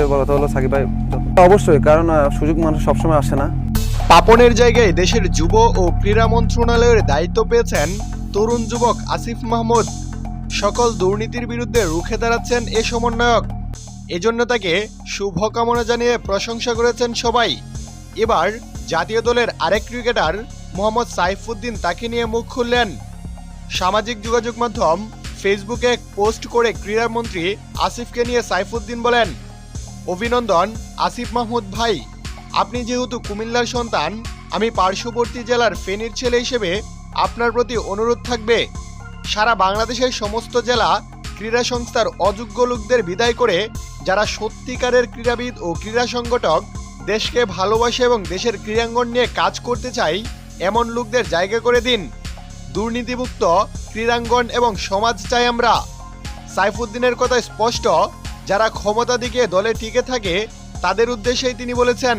সবচেয়ে বড় কথা হলো সাকিব ভাই। অবশ্যই, কারণ সুযোগ মানুষ সবসময় আসে না। পাপনের জায়গায় দেশের যুব ও ক্রীড়া মন্ত্রণালয়ের দায়িত্ব পেয়েছেন তরুণ যুবক আসিফ মাহমুদ। সকল দুর্নীতির বিরুদ্ধে রুখে দাঁড়াচ্ছেন এ সমন্বয়ক। এজন্য তাকে শুভকামনা জানিয়ে প্রশংসা করেছেন সবাই। এবার জাতীয় দলের আরেক ক্রিকেটার মোহাম্মদ সাইফুদ্দিন তাকে নিয়ে মুখ খুললেন। সামাজিক যোগাযোগ মাধ্যম ফেসবুকে এক পোস্ট করে ক্রীড়ামন্ত্রী আসিফকে নিয়ে সাইফুদ্দিন বলেন অভিনন্দন, আসিফ মাহমুদ ভাই। আপনি যেহেতু কুমিল্লার সন্তান, আমি পার্শ্ববর্তী জেলার ফেনীর ছেলে হিসেবে আপনার প্রতি অনুরোধ থাকবে। সারা বাংলাদেশের সমস্ত জেলা ক্রীড়া সংস্থার অযোগ্য লোকদের বিদায় করে যারা সত্যিকারের ক্রীড়াবিদ ও ক্রীড়া সংগঠক দেশকে ভালোবাসে এবং দেশের ক্রীড়াঙ্গন নিয়ে কাজ করতে চাই, এমন লোকদের জায়গা করে দিন। দুর্নীতিমুক্ত ক্রীড়াঙ্গন এবং সমাজ চাই আমরা। সাইফুদ্দিনের কথা স্পষ্ট যারা ক্ষমতা দিকে দলে টিকে থাকে তাদের উদ্দেশ্যেই তিনি বলেছেন